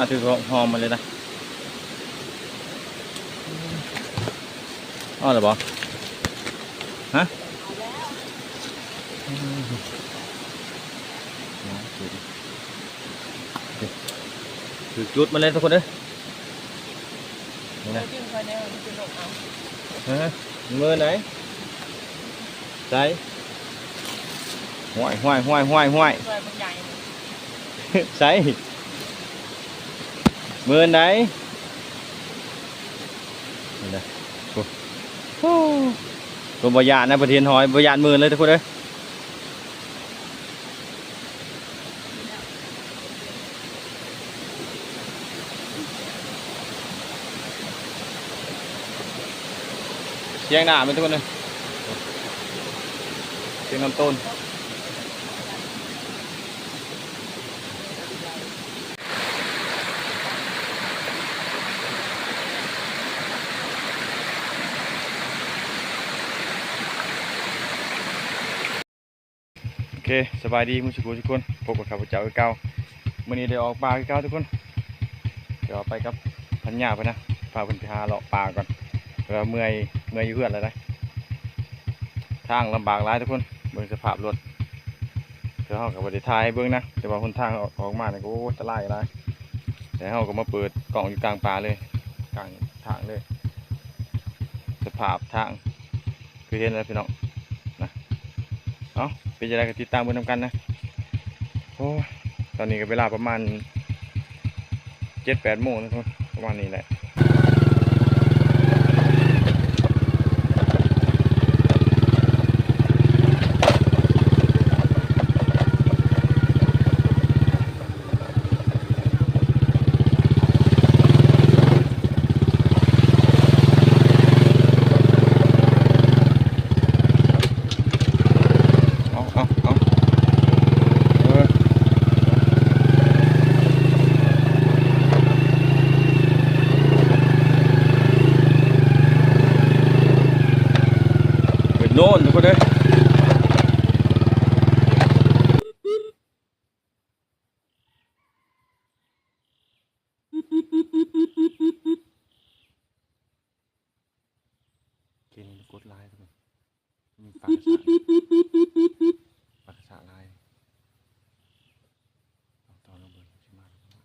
มาถือหอมมาเลยนะอ้อเหรอบอฮะถือจุดมาเลยทุกคนเด้อนี่นะจิ้มคอยแนวมันจะลงเอาฮะมือไหนใส่ห้วยห้วยห้วยห้วยห้วยซอยบางใหญ่ใส่ มือไหนนี่นะตัวบยานนะประเทียนหอยบยานมือเลยทุกคนเลยเสียงหนาเป็นทุกคนเลยเสียงน้ำต้น เคสบายดีมุสกุทุกคนพบกับข้าพเจ้าเก่ามื่อนี้ได้ออกปลาเก่าทุกคน เดี๋ยวไปกับพันยาไปนะพาเพิ่นไปหาเลาะปลาก่อนเดี๋ยวเมื่อยเมื่อยอยู่เพื่อนแล้วนะทางลำบากหลายทุกคนเบิ่งสภาพรถเดี๋ยวเฮากับบริทายเบิ่งนะแต่ว่าคนทางออกออกมาเนี่ยโอ้จะไล่หลายแต่เฮาก็มาเปิดกล่องอยู่กลางป่าเลยกลางทางเลย สภาพทางคือเห็นแล้วพี่น้องนะเอา เป็นยังไงก็ติดตามเพื่อนำกันนะโอ้ตอนนี้ก็เวลาประมาณเจ็ดแปดโมงนะครับประมาณนี้แหละ เอาเอาเอาเออไปโน่นทุกคนเลยกินกดไลน์ทุกคนมีปลากระสานปลากระสาลายเอาตอนระเบิดชิมาแล้วก็มา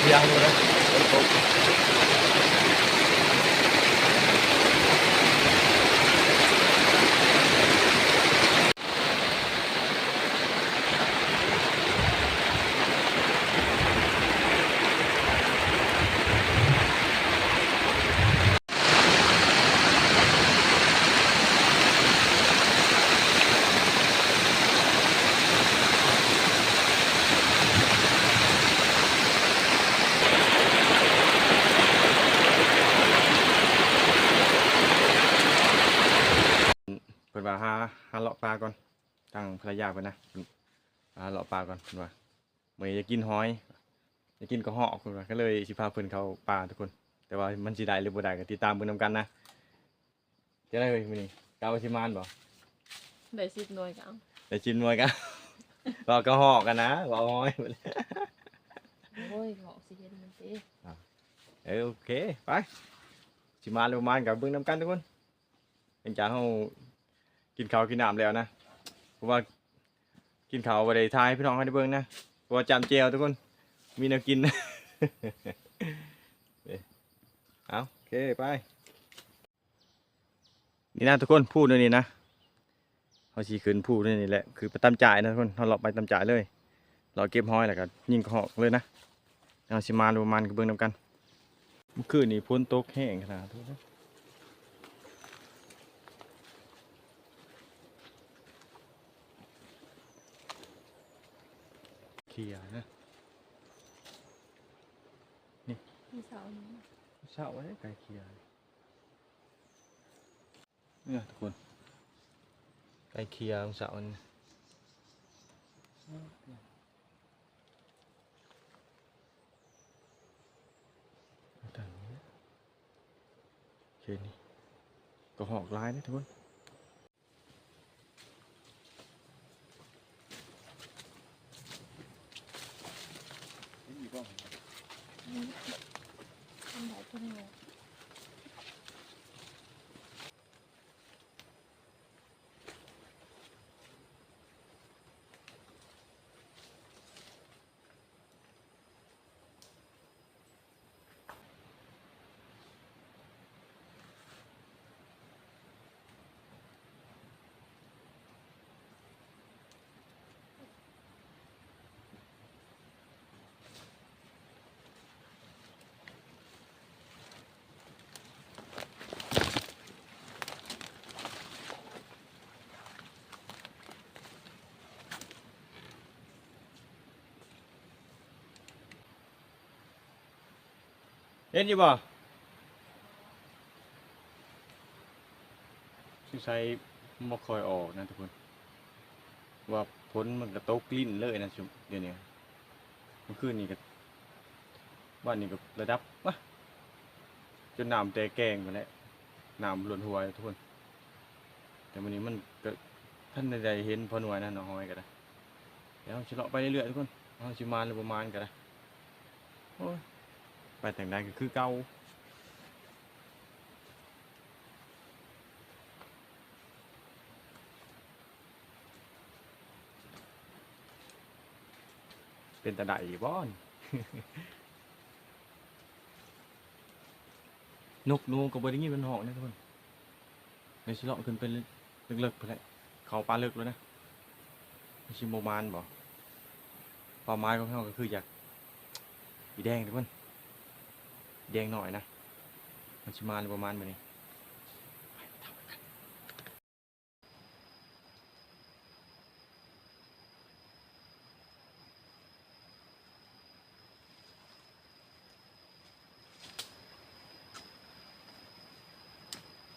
เที่ยงเลยนะฝนตก เปิดว่าหาหาเลาะปลาก่อนตั้งภรรยาไปนะเพิ่นหาเลาะปลาก่อนเพิ่นว่าเมื่อนี้จะกินหอยจะกินกระเหอกเพิ่นว่าก็เลยสิพาเพิ่นเข้าป่าทุกคน แต่ว่ามันสิได้หรือบ่ได้ก็ติดตามเบิ่งนํกันนะจะได้เฮ้ยมื้อนี้กาวาสิมานบ่ได้สิบหน่วยกันได้ชิมหน่วยกันรอกระเหอกกันนะบ่เอาหอยโอ้ยเหาะสิเห็นมันสิเออโอเคไปสิมาหรือบ่มานกับเบิ่งนํกันทุกคนหลังจากเฮา กินข้าวกินน้ำแล้วนะเพราะว่ากินข้าวบ่ได้ทายพี่น้องให้ได้เบิ่งนะเพราะว่าจำเจียวทุกคนมีแนวกินเอาโอเคไปนี่นะทุกคนพูดด้วยนี่นะเขาสีขึ้นพูดด้วยนี่แหละคือไปตามจ่ายนะทุกคนเราเลาะไปตามจ่ายเลยเราเก็บห้อยแล้วก็ยิงหอกเลยนะเอาสิมาดูมันกับเบิ่งนำกันเมื่อคืนนี้พ้นตกแห้งขนาดทุกคน เคลียร์นะนี่มีเสาอยู่นะเสาไว้ไกลเคลียร์เนี่ยทุกคนไกลเคลียร์ของเสานี่แต่นี้เคนี่ก็หอกลายนะทุกคน เห็นอยู่บ่สงสัยบ่คอยออกนะทุกคน ว่าพ้นมันกระตกลิ้นเลยนะชุมเดี๋ยวนี้เมื่อคืนนี้ก็บ้านนี้ก็ระดับวะจนน้ำแต่แกงไปแล้วน้ำหล้วนหัวทุกคน แต่วันนี้มันก็ท่านใดเห็นพอหน่วยนะน้องหอยก็ได้เดี๋ยวเราจะลาะไปเรื่อยๆทุกคนเราชิมานหรือประมาณก็ได้โอ้ย ไปแต่งใดก็คือเก่าเป็นตะไดบ้อนนกนูกับบริงี้เป็นหอกนะทุกคนในชิเลาขึ้นไปเลิกๆไปเลยเขาปลาเลิกแล้วนะชิโมมานบ่ปลาไม้ของเขาก็คืออยากอีแดงทุกคน แดงหน่อยนะ มันชิมาประมาณแบบนี้ไปทำกัน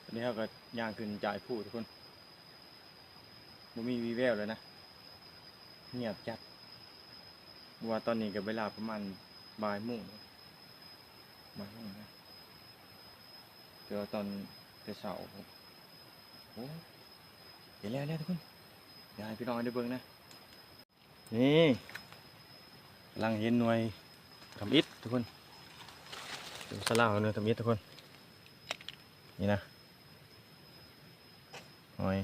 ตอนนี้เขาก็ย่างขึ้นจ่ายผู้ทุกคนมันมีวีแววเลยนะ เงียบจัดว่าตอนนี้ก็เวลาประมาณบ่ายโมง บ่ายโมงนะเจอตอนแต่เช้าผมโอ้เห็นแล้วเนี่ยทุกคนเดี๋ยวให้พี่น้องได้เบิ่งนะ นี่กำลังเห็นหน่วยทำอิฐทุกคนดูสลาวหน่วยทำอิฐทุกคน นี่นะหน่วย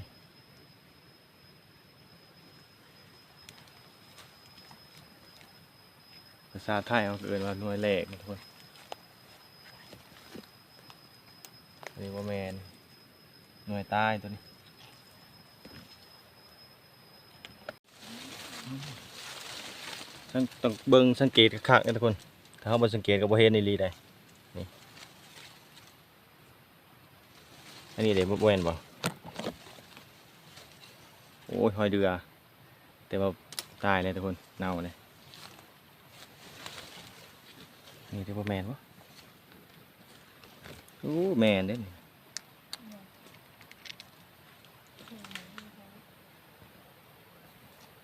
ภาษาไทยเขาเอินว่าหน่วยแหลกนะทุกคน เรียกว่าแมนหน่วยใต้ตัวนี้สังต้องเบิ่งสังเกตคักๆนะทุกคน ถ้าเขาบ่สังเกตก็บ่เห็นในรีได้นี่อันนี้เดี๋ยวบ่แม่นบ่โอ้ยหอยเดือ แต่ว่าตายเลยทุกคนเน่าเลยนี่ที่ว่าแมนวะ โอ้แมนเด้นี่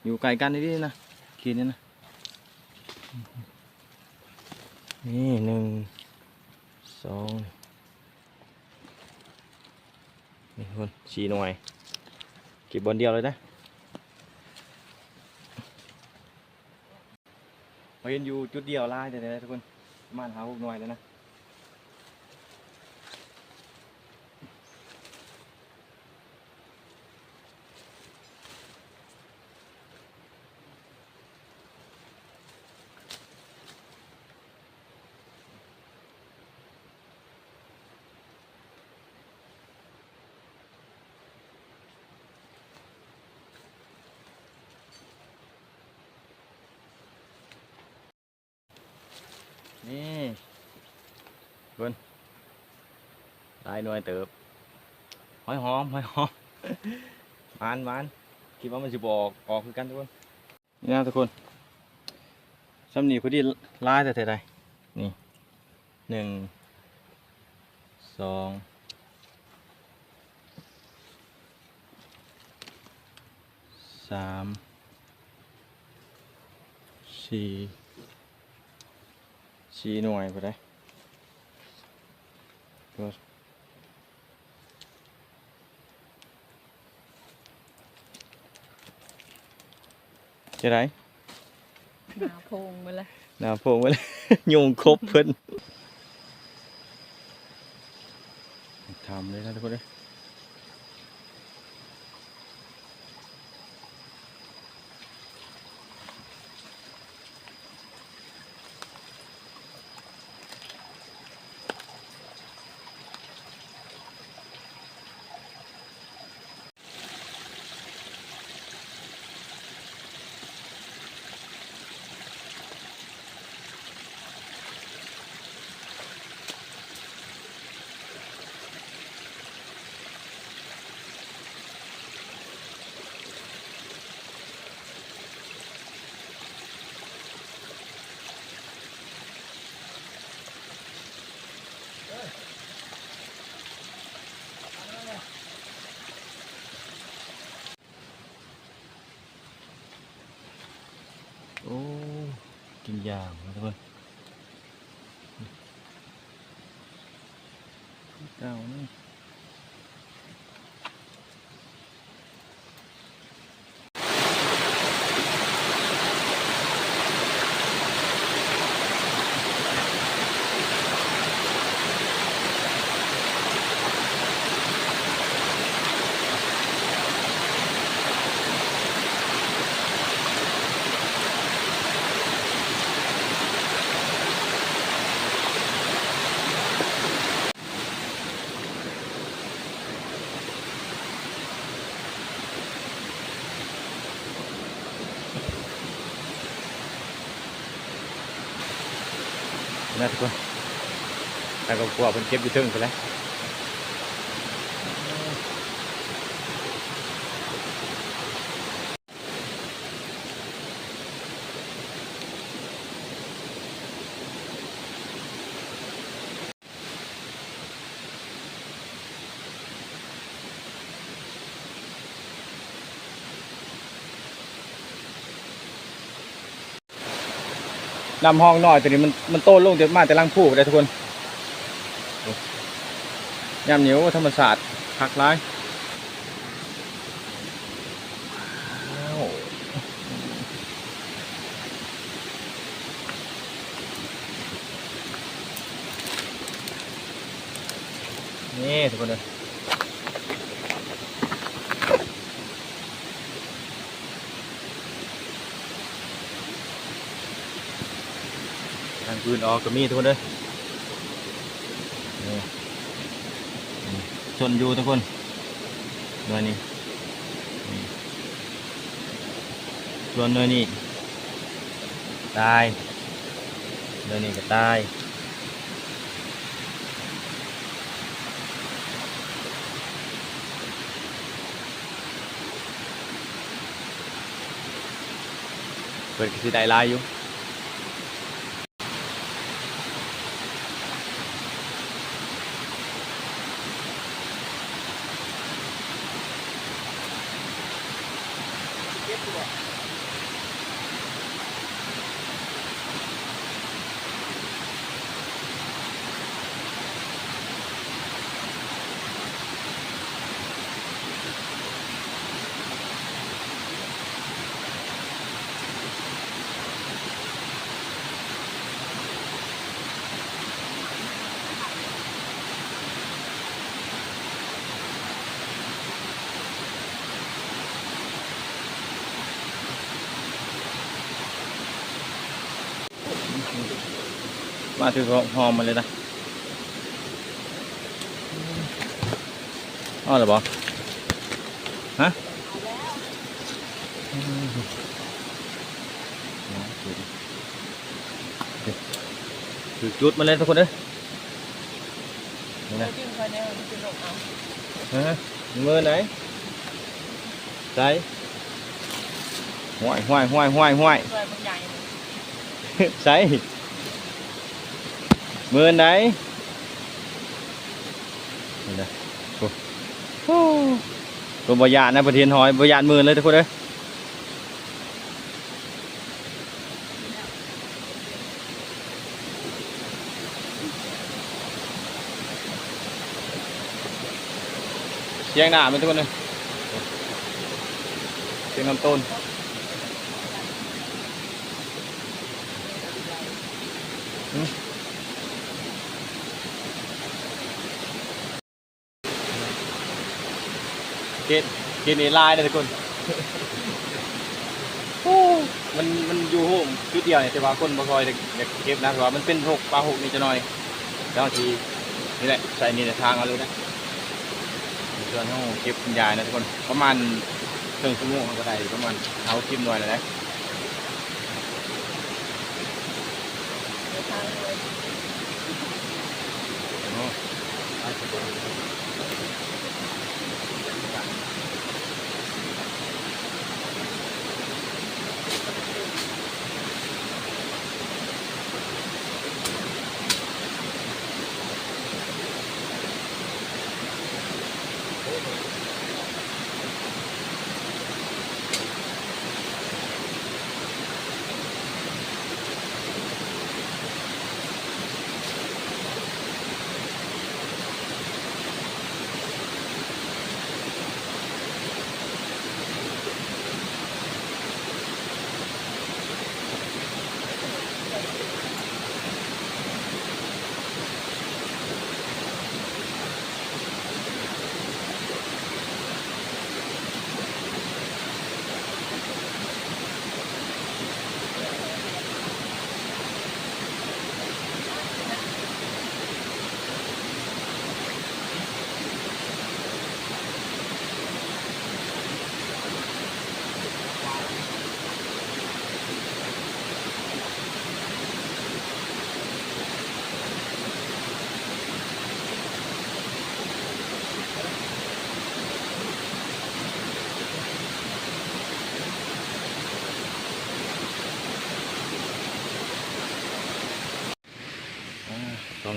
อยู่ไกลกันนี่นะขีดนี่นะ นี่หนึ่งสองนี่คนสี่หน่วยเก็บบอลเดียวเลยนะเราเห็นอยู่จุดเดียวไล่แต่ๆทุกคน มาณหาหกหน่วยแล้วนะ นี่เพิ่น หน่วยเติบหอยหอมหอยหอมมานมานคิดว่ามันจะบออกออกคือกันทุกคนนี่นะทุกคนสำนีพอดีลายแต่แต่ใดนี่หนึ่งสองสามสี่ชี้หน่วยไปได้ จะไรหนาโพงไปเลยหน้าโพงไว้เลยโยงครบเพิ่นทำเลยนะทุกคนเลย โอ้กินยางนะทุกคนเก่านี่ นะทุกคนแต่ก็กลัวเพิ่นเก็บอยู่เทึงไปแล้ว นำห้องน้อยตัวนี้มันมันโตลงเดี๋ยวมาแต่ลังผู้ได้ทุกคนยามเหนียวธรรมศาสตร์พักร้ายนี่ทุกคนเลย ทางคืนออกก็มีทุกคนเลยชนอยู่ทุกคนเนื้อนี้นี่ส่วนเนื้อนี้ตายเนื้อนี้ก็ตายเปิดก็สิได้ลายอยู่ มาถึงหอมมาเลยนะอ้อเหรอบอฮะคือจุดมาเลยทุกคนเด้อนี่นะจิ้มคอยแน่มันจะหนกเอาฮะมือไหนใส่ห้วยห้วยห้วยห้วยห้อยใหญ่เลยใส่ มือไหนนี่นะตัวบยานนะประเทียนหอยบยานมือเลยทุกคนเลยเชียงหนาเปทุกคนเลยเชียงลำต้นอืม เกณฑ์เกณฑ์นี่ลายเลยทุกคนโอ้มันมันอยู่โฮมจุดเดียวเนี่ยแต่ว่าคนบ่คอยเด็กเด็กเก็บนะเพราะว่ามันเป็นหกปลาหกนี่จะหน่อยแล้วทีนี่แหละใส่นี่ในทางเอาเลยนะส่วนห้องเก็บคุณยายนะทุกคนประมาณครึ่งชั่วโมงก็ได้ประมาณเอาคลิปหน่อยนะนะ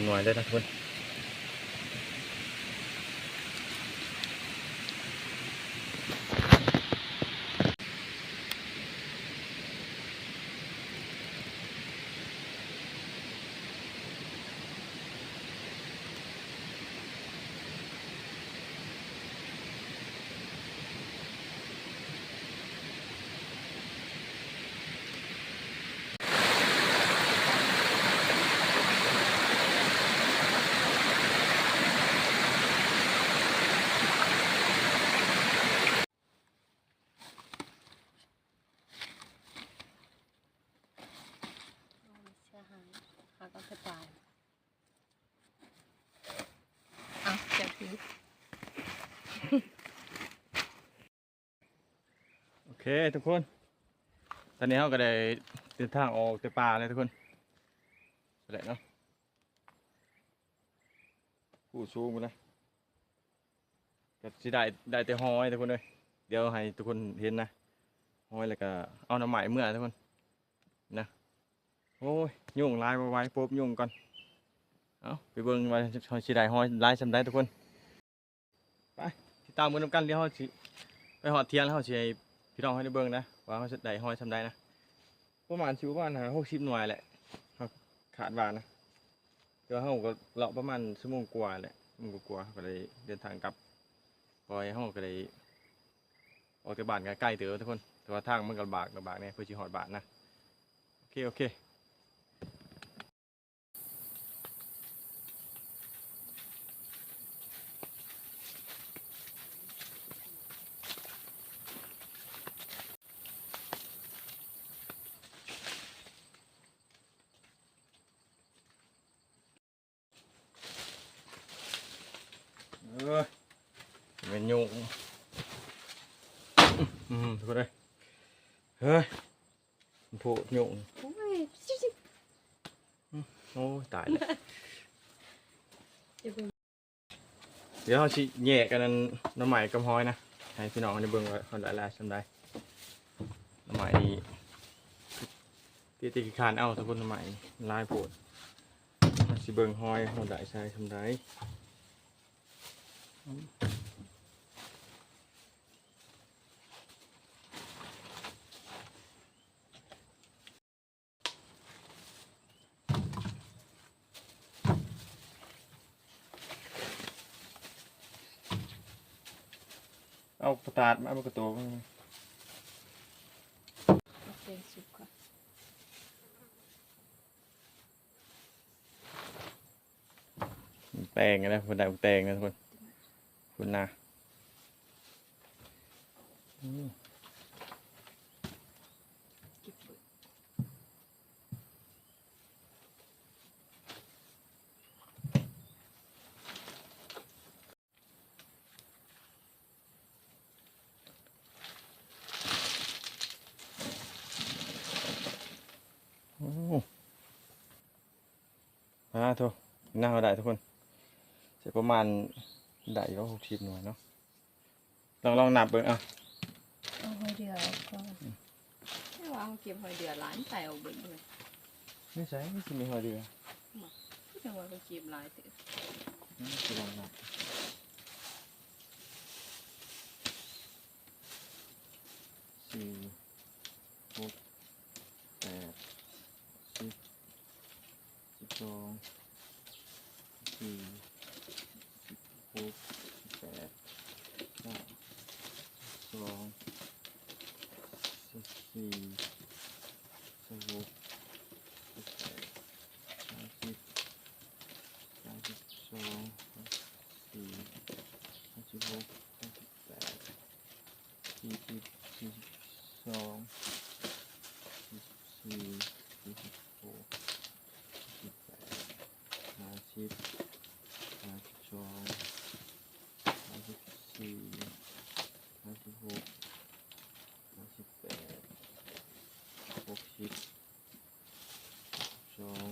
หน่วยได้นะทุกคน เสียหายเขาก็กระจายเอาเจ็บที โอ เคทุกคน ตอนนี้เราก็ได้เดินทางออกจากป่าเลยทุกคนไปไหนเนาะผู้ชูมาเลยก็สิได้ได้แต่ห้อยทุกคนเลยเดี๋ยวให้ทุกคนเห็นนะห้อยแล้วก็เอาน้ำใหม่เมื่อทุกคนนะโอ้ยยุ่งลายไว้ปุ๊บยุ่งก่อนเอาไปเบิ่งว่าเขาสิได้ห้อยลายสำได้ทุกคนไปติดตามมือนำกันเดี๋ยวเขาไปหอดเทียนแล้วเขาสิให้ พี่น้องให้ได้เบิ่งนะว่าเขาจะได้ห้อยทำได้นะประมาณชิวประมาณหกสิบหน่วยแหละขาดวานะเดี๋ยวเขาก็เลาะประมาณชั่วโมงกว่าแหละชั่วโมงกว่าก็เลยเดินทางกลับพอยเขาก็เลยออกจากบ้านกันใกล้เต๋อทุกคนแต่ว่าทางมันก็ลำบากลำบากเนี่ยเพื่อจะหอดบ้านนะโอเคโอเค เออเป็นยุงอืมทุกคนเลยเฮ้ยมันโผล่ยุง โอ้ยชิชิ โอ้ยตายแล้ว เดี๋ยวเบิ่ง เดี๋ยวเราชิแยกกันนั้นน้ำใหม่กับห้อยนะ ให้พี่น้องในเบิ่งว่าคนละลายๆสำได้น้ำใหม่นี่ตีตีคานเอาทุกคนน้ำใหม่ลายโผดสิเบิ่งห้อยคนละใช้สำได้ ตาร์ทมาเมันก็ตัวมันเสียงสุกค่ะแตงนะคนใดแตงนะทุกคนคุณนะ ทุกหน้าเขาได้ทุกคนจะประมาณได้ก็หกสิบหน่วยเนาะลองลองนับเบิ่งอะเอาหอยเดือก่อนไม่ว่าเขาเก็บหอยเดือหลานใส่เอาเบิดเลยไม่ใช่ไม่ใช่มีหัวเรือก็จะว่าเขาเก็บหลายเติบอืมจะลองนับสี่หกแปดสิบสิบสองสี่สิบหกสิบแปดเก้าสองสิบสี่สิบหกสิบแปดสามสิบสามสิบสองสามสิบสี่สามสิบหกสามสิบแปดสี่สิบสี่สิบสองสี่สิบสี่สี่สิบหกสี่สิบแปดห้าสิบห้าสิบสองห้าสิบสี่ห้าสิบหกห้าสิบแปด หกสิบสอง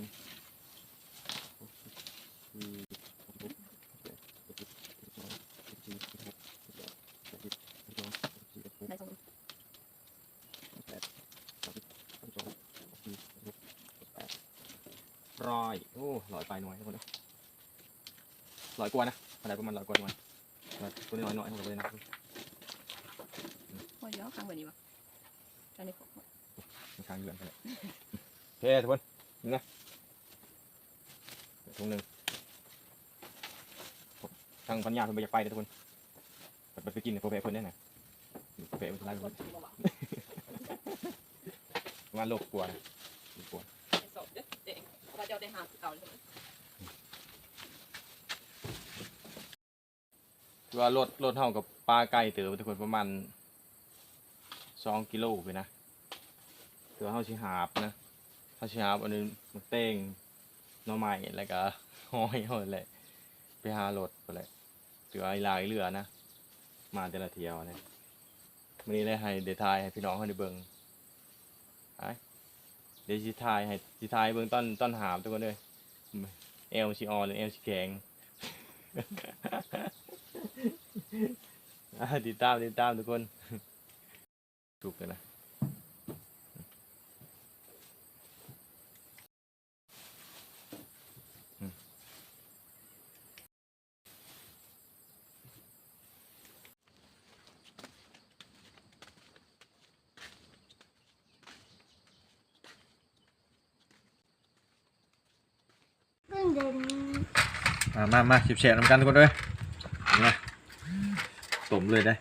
หกสิบสี่หกสิบแปดหกสิบสองสิบสี่สิบหกสิบแปดสิบสองสิบสี่สิบในสองแปดสิบสองสี่สิบหกสิบแปดร้อยโอ้ร้อยไปหน่อยทุกคนนะร้อยกว่านะอะไรประมาณร้อยกว่าหน่วยร้อยตัวน้อยหน่อยผมเลยนะหอยเดือข้าง แบบนี้วะอันนี้ของมันค้างเดือนไปเลยโอเคทุกคนนี่นะเดี๋ยวถุงหนึ่งทางพันยาเพิ่นไปอยากไปเลยทุกคนไปไปกินในโปรเฟสเพิ่นได้ไหนโปรเฟสมันไล่เพิ่นประมาณโลกกลัวนะโลกกลัวสอบเด้อเด็กว่าจะได้หาเก่าเลยว่ารถรถเท่ากับปลาไก่เต๋อทุกคนประมาณสองกิโลไปนะ เถือเท่าชิหาบนะเท่าชิหาบอันนี้มันเต้งหน่อไม้แล้วก็ห้อยเอาแหละไปหารถไปเลยเถือไอ้ลายเรือนะ มาแต่ละเที่ยวเนี่ยวันนี้ได้ให้เดทายให้พี่น้องเขาได้เบิ่งไอ้เดี๋ยวสิทายให้สิทายเบิ่งต้นต้นหามทุกคนเลยเอลชิออนหรือเอลชิแขงติดตามติดตามทุกคนถูกกันนะ เพิ่งเดินมามามาสิบเฉะน้ำกันทุกคนด้วยมาต้มเลยได้